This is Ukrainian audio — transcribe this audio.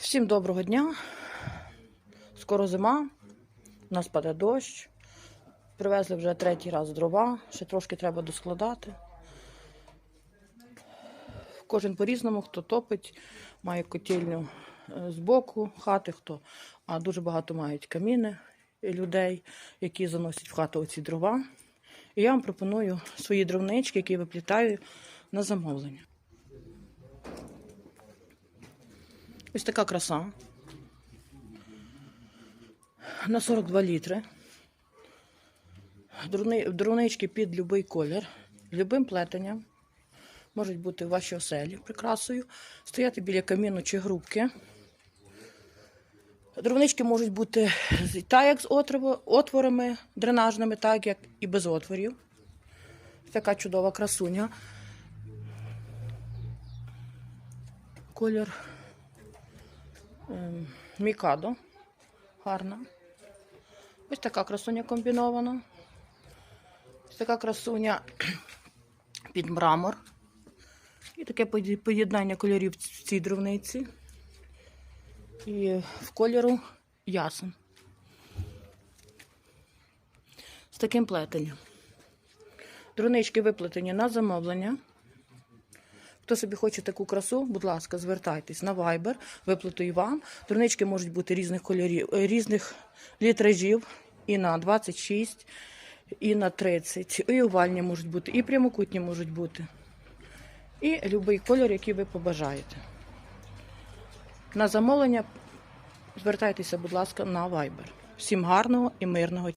Всім доброго дня. Скоро зима, у нас паде дощ. Привезли вже третій раз дрова, ще трошки треба доскладати. Кожен по-різному, хто топить, має котельню е, з боку хати, хто, а дуже багато мають каміни людей, які заносять в хату оці дрова. І я вам пропоную свої дровнички, які виплітаю на замовлення. Ось така краса. На 42 літри. Дровнички під будь-який колір, любим плетенням. Можуть бути в вашій оселі прикрасою. Стояти біля каміну чи грубки. Дровнички можуть бути так, як з отворами дренажними, так як і без отворів. Така чудова красуня. Колір Мікадо. Гарна. Ось така красуня комбінована. Ось така красуня під мрамор. І таке поєднання кольорів в цій дровниці. І в кольору ясен. З таким плетенням. Дровнички виплетені на замовлення. Хто собі хоче таку красу, будь ласка, звертайтесь на Viber, виплатую вам. Дурнички можуть бути різних кольорів, е, різних літражів і на 26, і на 30, і овальні можуть бути, і прямокутні можуть бути. І будь-який кольор, який ви побажаєте. На замовлення звертайтеся, будь ласка, на Viber. Всім гарного і мирного